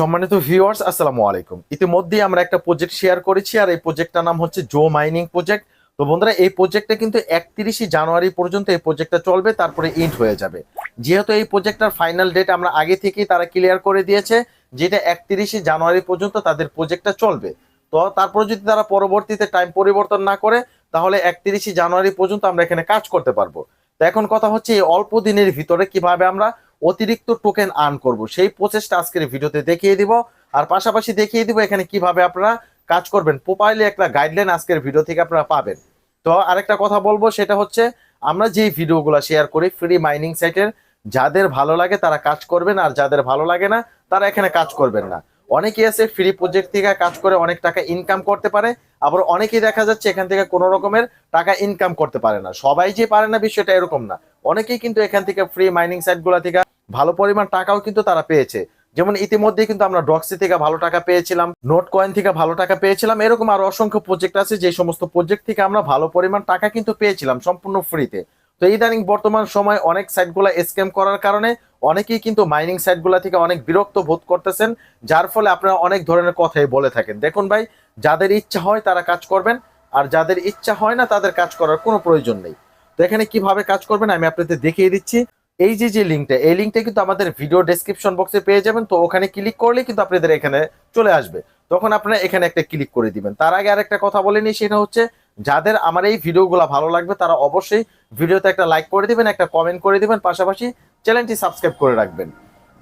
সম্মানিত ভিউয়ার্স আসসালামু আলাইকুম। ইতিমধ্যে আমরা একটা প্রজেক্ট শেয়ার করেছি আর এই প্রজেক্টটার নাম হচ্ছে জো মাইনিং প্রজেক্ট তো বন্ধুরা, এই প্রজেক্টটা কিন্তু একত্রিশে জানুয়ারি পর্যন্ত এই প্রজেক্টটা চলবে, তারপরে ইন্ট হয়ে যাবে। যেহেতু এই প্রজেক্টটার ফাইনাল ডেট আমরা আগে থেকেই তারা ক্লিয়ার করে দিয়েছে, যেটা একত্রিশে জানুয়ারি পর্যন্ত তাদের প্রজেক্টটা চলবে। তো তারপরে যদি তারা পরবর্তীতে টাইম পরিবর্তন না করে, তাহলে একত্রিশে জানুয়ারি পর্যন্ত আমরা এখানে কাজ করতে পারব। তো এখন কথা হচ্ছে এই অল্প দিনের ভিতরে কীভাবে আমরা অতিরিক্ত টোকেন আর্ন করব। সেই প্রসেসটা আজকের ভিডিওতে দেখিয়ে দিব। আর পাশাপাশি দেখিয়ে দিব এখানে কীভাবে আপনারা কাজ করবেন। প্রোপাইলে একটা গাইডলাইন আজকের ভিডিও থেকে আপনারা পাবেন। তো আরেকটা কথা বলব, সেটা হচ্ছে আমরা যে ভিডিওগুলো শেয়ার করি ফ্রি মাইনিং সাইটের যাদের ভালো লাগে তারা কাজ করবেন, আর যাদের ভালো লাগে না, তারা এখানে কাজ করবেন না। অনেকেই আছে ফ্রি প্রজেক্ট থেকে কাজ করে অনেক টাকা ইনকাম করতে পারে, আবার অনেকেই দেখা যাচ্ছে এখান থেকে কোনো রকমের টাকা ইনকাম করতে পারে না। সবাই যে পারে না বিষয়টা এরকম না। অনেকেই কিন্তু এখান থেকে ফ্রি মাইনিং সাইটগুলো থেকে ভালো পরিমাণ টাকাও কিন্তু তারা পেয়েছে। যেমন ইতিমধ্যে কিন্তু আমরা ডক্সি থেকে ভালো টাকা পেয়েছিলাম নোট কয়েন থেকে ভালো টাকা পেয়েছিলাম, এরকম আরও অসংখ্য প্রজেক্ট আছে, যে সমস্ত প্রজেক্ট থেকে আমরা ভালো পরিমাণ টাকা কিন্তু পেয়েছিলাম সম্পূর্ণ ফ্রিতে তো ইদানিং বর্তমান সময় অনেক সাইটগুলো স্ক্যাম করার কারণে অনেকেই কিন্তু মাইনিং সাইটগুলো থেকে অনেক বিরক্ত বোধ করতেছেন, যার ফলে আপনারা অনেক ধরনের কথাই বলে থাকেন। দেখুন ভাই, যাদের ইচ্ছা হয় তারা কাজ করবেন, আর যাদের ইচ্ছা হয় না তাদের কাজ করার কোনো প্রয়োজন নেই। তো এখানে কীভাবে কাজ করবেন আমি আপনাদের দেখিয়ে দিচ্ছি। এই যে যে লিঙ্কটা এই লিঙ্কটা কিন্তু আমাদের ভিডিও ডেসক্রিপশন বক্সে পেয়ে যাবেন। তো ওখানে ক্লিক করলে কিন্তু আপনাদের এখানে চলে আসবে। তখন আপনারা এখানে একটা ক্লিক করে দিবেন। তার আগে আরেকটা কথা বলে নিই, সেটা হচ্ছে, যাদের আমার এই ভিডিওগুলো ভালো লাগবে, তারা অবশ্যই ভিডিওতে একটা লাইক করে দিবেন, একটা কমেন্ট করে দিবেন, পাশাপাশি চ্যানেলটি সাবস্ক্রাইব করে রাখবেন।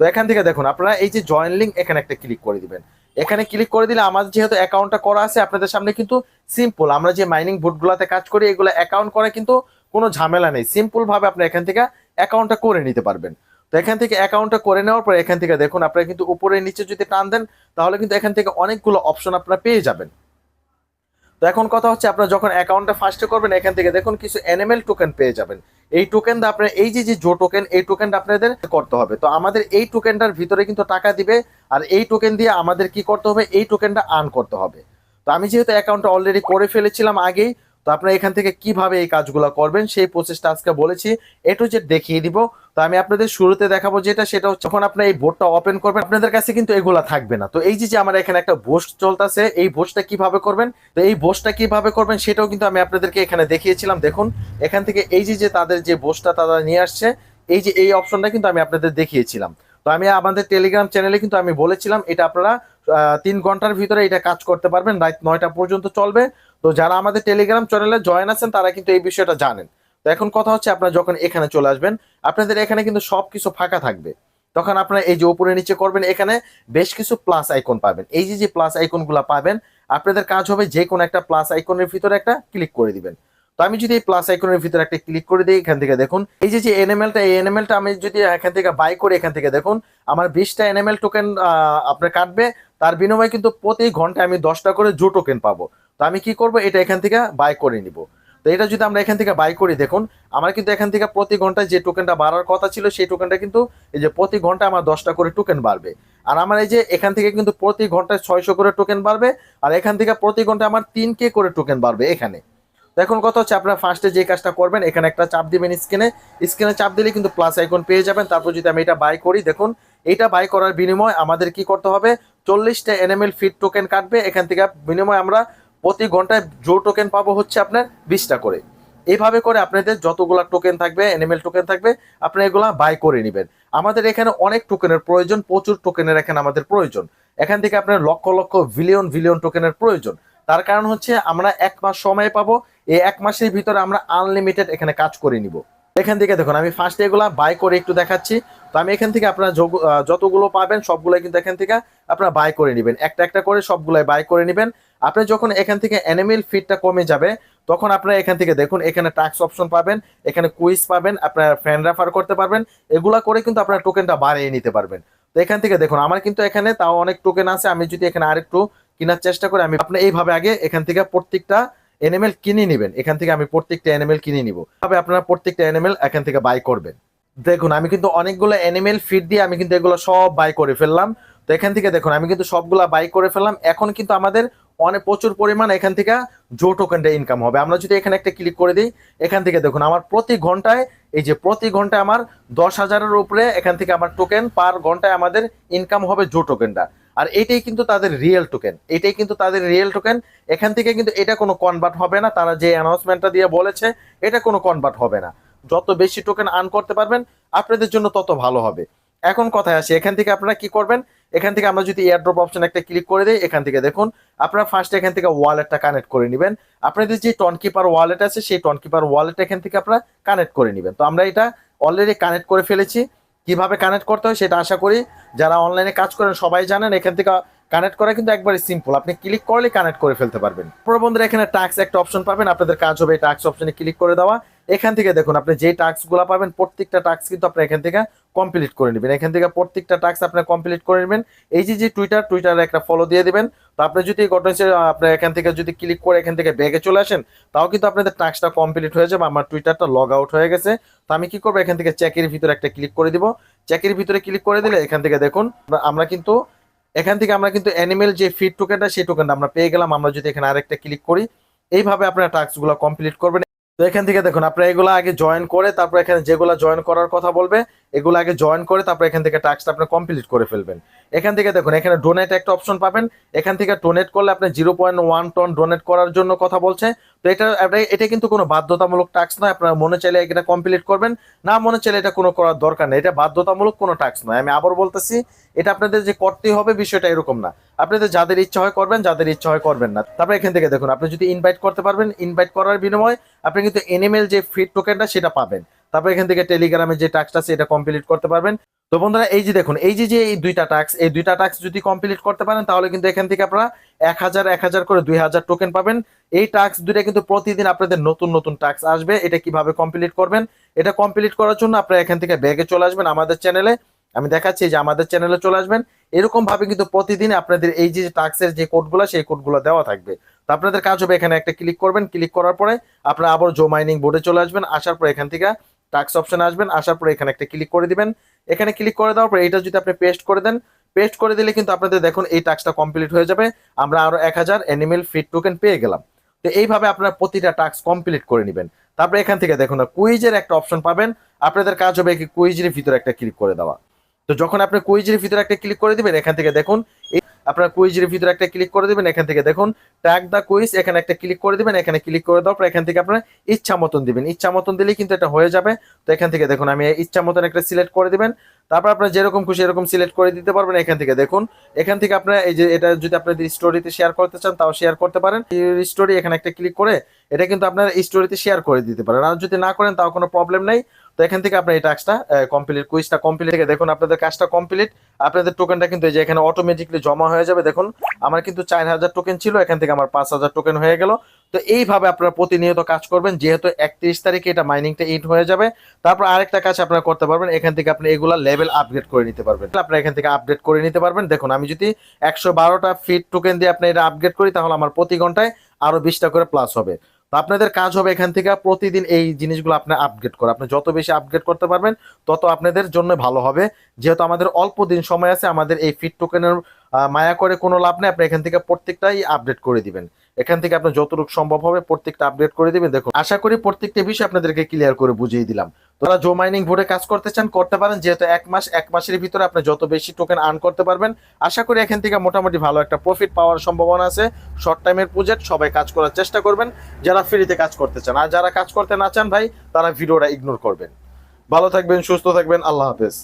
তো এখান থেকে দেখুন, আপনারা এই যে জয়েন লিঙ্ক এখানে একটা ক্লিক করে দিবেন। এখানে ক্লিক করে দিলে আমার যেহেতু অ্যাকাউন্টটা করা আছে, আপনাদের সামনে কিন্তু সিম্পল আমরা যে মাইনিং বুটগুলোতে কাজ করি, এগুলো অ্যাকাউন্ট করা কিন্তু কোনো ঝামেলা নেই। সিম্পলভাবে আপনি এখান থেকে অ্যাকাউন্টটা করে নিতে পারবেন। তো এখান থেকে অ্যাকাউন্টটা করে নেওয়ার পর এখান থেকে দেখুন, আপনারা কিন্তু উপরে নিচে যদি টান দেন, তাহলে কিন্তু এখান থেকে অনেকগুলো অপশন আপনারা পেয়ে যাবেন। তো এখন কথা হচ্ছে, আপনারা যখন অ্যাকাউন্টটা ফার্স্টে করবেন, এখান থেকে দেখুন কিছু এনএমএল টোকেন পেয়ে যাবেন। এই টোকেনটা আপনার, এই যে যে জো টোকেন এই টোকেনটা আপনাদের করতে হবে। তো আমাদের এই টোকেনটার ভিতরে কিন্তু টাকা দিবে, আর এই টোকেন দিয়ে আমাদের কি করতে হবে? এই টোকেনটা আর্ন করতে হবে। তো আমি যেহেতু অ্যাকাউন্টটা অলরেডি করে ফেলেছিলাম আগেই তো আপনারা এখান থেকে কীভাবে এই কাজগুলো করবেন সেই প্রসেসটা আজকে বলেছি, এ যে দেখিয়ে দিব। তো আমি আপনাদের শুরুতে দেখাবো যেটা, সেটা হচ্ছে যখন আপনার এই বোর্ডটা ওপেন করবেন, আপনাদের কাছে কিন্তু এগুলা থাকবে না। তো এই যে যে আমার এখানে একটা বোস্ট চলতেছে, এই বোস্টটা কীভাবে করবেন? তো এই বোস্টটা কীভাবে করবেন সেটাও কিন্তু আমি আপনাদেরকে এখানে দেখিয়েছিলাম। দেখুন, এখান থেকে এই যে যে তাদের যে বোস্টটা তারা নিয়ে আসছে, এই যে, এই অপশনটা কিন্তু আমি আপনাদের দেখিয়েছিলাম। তো আমি আমাদের টেলিগ্রাম চ্যানেলে কিন্তু আমি বলেছিলাম, এটা আপনারা তিন ঘণ্টার ভিতরে এটা কাজ করতে পারবেন, রাত নয়টা পর্যন্ত চলবে। তো যারা আমাদের টেলিগ্রাম চ্যানেলে জয়েন আছেন, তারা কিন্তু এই বিষয়টা জানেন। তো এখন কথা হচ্ছে আপনারা যখন এখানে চলে আসবেন, আপনাদের এখানে কিন্তু সবকিছু ফাঁকা থাকবে। তখন আপনারা এই যে উপরে নিচে করবেন, এখানে বেশ কিছু প্লাস আইকন পাবেন। এই যে যে প্লাস আইকনগুলো পাবেন, আপনাদের কাজ হবে যে কোনো একটা প্লাস আইকনের ভিতরে একটা ক্লিক করে দিবেন। তো আমি যদি এই প্লাস আইকনের ভিতরে একটা ক্লিক করে দিই, এখান থেকে দেখুন, এই যে যে এনএমএলটা এই এনএমএলটা আমি যদি এখান থেকে বাই করি এখান থেকে দেখুন, আমার বিশটা এনএমএল টোকেন আপনার কাটবে। তার বিনিময়ে কিন্তু প্রতি ঘন্টায় আমি দশটা করে জো টোকেন পাবো। তো আমি কি করব? এটা এখান থেকে বাই করে নিব। তো এটা যদি আমরা এখান থেকে বাই করি, দেখুন, আমার কিন্তু এখান থেকে প্রতি ঘন্টায় যে টোকেনটা বাড়ার কথা ছিল, সেই টোকেনটা কিন্তু এই যে প্রতি ঘন্টায় আমার দশটা করে টোকেন বাড়বে। আর আমার এই যে এখান থেকে কিন্তু প্রতি ঘন্টায় ছয়শো করে টোকেন বাড়বে, আর এখান থেকে প্রতি ঘন্টায় আমার তিন কে করে টোকেন বাড়বে এখানে। তো এখন কথা হচ্ছে, আপনারা ফার্স্টে যে কাজটা করবেন, এখানে একটা চাপ দিবেন স্ক্রিনে। স্ক্রিনে চাপ দিলে কিন্তু প্লাস আইকন পেয়ে যাবেন। তারপর যদি আমি এটা বাই করি, দেখুন, এটা বাই করার বিনিময় আমাদের কি করতে হবে? চল্লিশটা এনএমএল ফিট টোকেন কাটবে। এখান থেকে বিনিময় আমরা প্রতি ঘন্টায় জো টোকেন পাবো হচ্ছে আপনার বিশটা করে। এইভাবে করে আপনাদের যতগুলা টোকেন থাকবে এনএমএল টোকেন থাকবে আপনি এগুলা বাই করে নেবেন। আমাদের এখানে অনেক টোকেনের প্রয়োজন, প্রচুর টোকেনের এখানে আমাদের প্রয়োজন। এখান থেকে আপনার লক্ষ লক্ষ বিলিয়ন বিলিয়ন টোকেনের প্রয়োজন। তার কারণ হচ্ছে আমরা এক মাস সময় পাবো, এই এক মাসের ভিতরে আমরা আনলিমিটেড এখানে কাজ করে নিব। এখান থেকে দেখুন, আমি ফার্স্টে এগুলা বাই করে একটু দেখাচ্ছি। তো আমি এখান থেকে আপনারা যতগুলো পাবেন সবগুলো কিন্তু এখান থেকে আপনারা বাই করে নেবেন। একটা একটা করে সবগুলাই বাই করে নেবেন। আপনি যখন এখান থেকে অ্যানিমেল ফিটটা কমে যাবে, তখন আপনারা এখান থেকে দেখুন, এখানে ট্যাক্স অপশন পাবেন, এখানে কুইজ পাবেন, আপনার ফ্যান রেফার করতে পারবেন, এগুলা করে কিন্তু আপনার টোকেনটা বাড়িয়ে নিতে পারবেন। তো এখান থেকে দেখুন, আমার কিন্তু এখানে তাও অনেক টোকেন আছে, আমি যদি এখানে আরেকটু কেনার চেষ্টা করি, আমি আপনি এইভাবে আগে এখান থেকে প্রত্যেকটা এনিমেল কিনে নেবেন। এখান থেকে আমি প্রত্যেকটা এনিমেল কিনে নিব। তবে আপনারা প্রত্যেকটা এনিমেল এখান থেকে বাই করবেন। দেখুন, আমি কিন্তু অনেকগুলো অ্যানিমেল ফিড দিয়ে আমি কিন্তু এগুলো সব বাই করে ফেললাম। তো এখান থেকে দেখুন, আমি কিন্তু সবগুলা বাই করে ফেললাম। এখন কিন্তু আমাদের অনেক প্রচুর পরিমাণ এখান থেকে জো টোকেনটা ইনকাম হবে। আমরা যদি এখানে একটা ক্লিক করে দিই, এখান থেকে দেখুন, আমার প্রতি ঘন্টায়, এই যে প্রতি ঘন্টায় আমার দশ হাজারের উপরে এখান থেকে আমার টোকেন পার ঘন্টায় আমাদের ইনকাম হবে জো টোকেনটা আর এটাই কিন্তু তাদের রিয়েল টোকেন এটাই কিন্তু তাদের রিয়েল টোকেন এখান থেকে কিন্তু এটা কোনো কনভার্ট হবে না। তারা যে অ্যানাউন্সমেন্টটা দিয়ে বলেছে, এটা কোনো কনভার্ট হবে না। যত বেশি টোকেন আর্ন করতে পারবেন, আপনাদের জন্য তত ভালো হবে। এখন কথায় আসি, এখান থেকে আপনারা কি করবেন? এখান থেকে আমরা যদি এয়ারড্রপ অপশন একটা ক্লিক করে দিই, এখান থেকে দেখুন, আপনারা ফার্স্ট এখান থেকে ওয়ালেটটা কানেক্ট করে নেবেন। আপনাদের যে টনকিপার ওয়ালেট আছে, সেই টনকিপার ওয়ালেট এখান থেকে আপনারা কানেক্ট করে নেবেন। তো আমরা এটা অলরেডি কানেক্ট করে ফেলেছি। কীভাবে কানেক্ট করতে হয় সেটা আশা করি, যারা অনলাইনে কাজ করেন সবাই জানেন, এখান থেকে কানেক্ট করা কিন্তু একবারে সিম্পল আপনি ক্লিক করলে কানেক্ট করে ফেলতে পারবেন। পরে বন্ধুরা, এখানে টাক্স একটা অপশন পাবেন। আপনাদের কাজ হবে টাক্স অপশনে ক্লিক করে দেওয়া। এখান থেকে দেখুন, আপনি যে টাস্কগুলো পাবেন, প্রত্যেকটা টাস্ক কিন্তু আপনি এখান থেকে কমপ্লিট করে নেবেন। এখান থেকে প্রত্যেকটা টাস্ক আপনি কমপ্লিট করে নেবেন। এই যে যে টুইটার টুইটারে একটা ফলো দিয়ে দিবেন। তো আপনি যদি ঘটনা আপনার এখান থেকে যদি ক্লিক করে এখান থেকে ব্যাগে চলে আসেন, তাও কিন্তু আপনাদের টাস্কটা কমপ্লিট হয়ে যাবে। আমার টুইটারটা লগ আউট হয়ে গেছে। তো আমি কি করব? এখান থেকে চেকের ভিতরে একটা ক্লিক করে দিব। চেকের ভিতরে ক্লিক করে দিলে এখান থেকে দেখুন, আমরা কিন্তু, এখান থেকে আমরা কিন্তু অ্যানিমেল যে ফিড টোকেনটা সেই টোকেনটা আমরা পেয়ে গেলাম। আমরা যদি এখানে আরেকটা ক্লিক করি, এইভাবে আপনারা টাস্কগুলো কমপ্লিট করবেন। তো এখান থেকে দেখুন, আপনারা এগুলো আগে জয়েন করে তারপর এখানে যেগুলো জয়েন করার কথা বলবে এগুলো আগে জয়েন করে তারপর এখান থেকে টাস্কটা আপনি কমপ্লিট করে ফেলবেন। এখান থেকে দেখুন, এখানে ডোনেট একটা অপশন পাবেন। এখান থেকে ডোনেট করলে আপনি zero point one ton donate করার জন্য কথা বলছে। তো এটা, এটা- কিন্তু কোনো বাধ্যতামূলক টাস্ক নয়, আপনার মনে চাইলে এটা কমপ্লিট করবেন। না মনে চাইলে এটা কোনো করার দরকার নেই, এটা বাধ্যতামূলক কোনো টাস্ক নয়। আমি আবার বলতেছি, এটা আপনাদের যে করতেই হবে বিষয়টা এরকম না। আপনাদের যাদের ইচ্ছা হয় করবেন, যাদের ইচ্ছা হয় করবেন না। তারপরে এখান থেকে দেখুন, আপনি যদি ইনভাইট করতে পারবেন ইনভাইট করার বিনিময়ে আপনি কিন্তু এনিমেল যে ফিড টোকেনটা সেটা পাবেন। তারপর এখান থেকে টেলিগ্রামে যে টাস্কটা আছে, এটা কমপ্লিট করতে পারবেন। তো বন্ধুরা, এই যে দেখুন, এই যে যে এই দুইটা টাস্ক এই দুইটা টাস্ক যদি কমপ্লিট করতে পারেন, তাহলে কিন্তু এখান থেকে আপনারা এক হাজার এক হাজার করে দুই হাজার টোকেন পাবেন। এই টাস্ক দুইটা কিন্তু প্রতিদিন আপনাদের নতুন নতুন টাস্ক আসবে। এটা কীভাবে কমপ্লিট করবেন? এটা কমপ্লিট করার জন্য আপনারা এখান থেকে ব্যাগে চলে আসবেন আমাদের চ্যানেলে আমি দেখাচ্ছি যে আমাদের চ্যানেলে চলে আসবেন। এরকম ভাবে কিন্তু প্রতিদিন আপনাদের এই যে টাস্কের যে কোডগুলো সেই কোডগুলো দেওয়া থাকবে। তো আপনাদের কাজ হবে এখানে একটা ক্লিক করবেন। ক্লিক করার পরে আপনারা আবার জো মাইনিং বোর্ডে চলে আসবেন। আসার পর এখান থেকে টাক্স অপশন আসবেন, আসার পরে এখানে একটা ক্লিক করে দিবেন। এখানে ক্লিক করে দেওয়ার পরে এটা যদি আপনি পেস্ট করে দেন পেস্ট করে দিলে কিন্তু আপনাদের দেখুন এই টাস্কটা কমপ্লিট হয়ে যাবে। আমরা আরও এক হাজার অ্যানিমেল ফিড টোকেন পেয়ে গেলাম। তো এইভাবে আপনারা প্রতিটা টাস্ক কমপ্লিট করে নেবেন। তারপরে এখান থেকে দেখুন কুইজের একটা অপশন পাবেন। আপনাদের কাজ হবে কুইজের ভিতরে একটা ক্লিক করে দেওয়া। তো যখন আপনি কুইজের ভিতরে একটা ক্লিক করে দিবেন, এখান থেকে দেখুন আপনার কুইজের ভিতরে একটা ক্লিক করে দিবেন, এখান থেকে দেখুন ট্যাগ দা কুইজ এখানে একটা ক্লিক করে দিবেন, এখানে ক্লিক করে দেওয়ার পর এখান থেকে আপনার ইচ্ছা মতন দিবেন। ইচ্ছা মতন দিলেই কিন্তু এটা হয়ে যাবে। তো এখান থেকে দেখুন, আমি ইচ্ছা মতন একটা সিলেক্ট করে দিবেন। তারপর আপনার যেরকম খুশি এরকম সিলেক্ট করে দিতে পারবেন এখান থেকে। দেখুন, এখান থেকে আপনারা এই যে এটা যদি আপনাদের স্টোরিতে শেয়ার করতে চান, তাও শেয়ার করতে পারেন। স্টোরি এখানে একটা ক্লিক করে, এটা কিন্তু আপনার স্টোরিতে শেয়ার করে দিতে পারেন। আর যদি না করেন, তাও কোনো প্রবলেম নেই। তো এখান থেকে আপনার এই টাস্কটা কমপ্লিট কুইজটা কমপ্লিট থেকে দেখুন, আপনাদের কাজটা কমপ্লিট আপনাদের টোকেনটা কিন্তু এই যে এখানে অটোমেটিকলি জমা হয়ে যাবে। দেখুন, আমার কিন্তু চার হাজার টোকেন ছিল, এখান থেকে আমার পাঁচ হাজার টোকেন হয়ে গেল। তো এইভাবে আপনারা প্রতিনিয়ত কাজ করবেন, যেহেতু একত্রিশ তারিখে এটা মাইনিংটা ইট হয়ে যাবে। তারপর আরেকটা কাজ আপনারা করতে পারবেন, এখান থেকে আপনি এগুলা লেভেল আপগ্রেড করে নিতে পারবেন। আপনারা এখান থেকে আপডেট করে নিতে পারবেন। দেখুন, আমি যদি একশো বারোটা ফিট টোকেন দিয়ে আপনি এটা আপগ্রেড করি, তাহলে আমার প্রতি ঘন্টায় আরও বিশটা করে প্লাস হবে। তো আপনাদের কাজ হবে এখান থেকে প্রতিদিন এই জিনিসগুলো আপনি আপগ্রেড করা। আপনি যত বেশি আপগ্রেড করতে পারবেন, তত আপনাদের জন্য ভালো হবে। যেহেতু আমাদের অল্প দিন সময় আছে, আমাদের এই ফিট টোকেনের মায়া করে কোনো লাভ নেই, আপনি এখান থেকে প্রত্যেকটাই আপডেট করে দিবেন। এখান থেকে আপনি যতটুকু সম্ভব হবে প্রত্যেকটা আপডেট করে দিবেন। দেখুন, আশা করি প্রত্যেকটা বিষয় আপনাদেরকে ক্লিয়ার করে বুঝিয়ে দিলাম। তোরা জো মাইনিং বোর্ডে কাজ করতে চান, করতে পারেন, যেহেতু এক মাস, এক মাসের ভিতরে আপনি যত বেশি টোকেন আর্ন করতে পারবেন, আশা করি এখান থেকে মোটামুটি ভালো একটা প্রফিট পাওয়ার সম্ভাবনা আছে। শর্ট টাইমের প্রজেক্ট সবাই কাজ করার চেষ্টা করবেন, যারা ফ্রিতে কাজ করতে চান। আর যারা কাজ করতে না চান ভাই, তারা ভিডিওটা ইগনোর করবেন। ভালো থাকবেন, সুস্থ থাকবেন, আল্লাহ হাফেজ।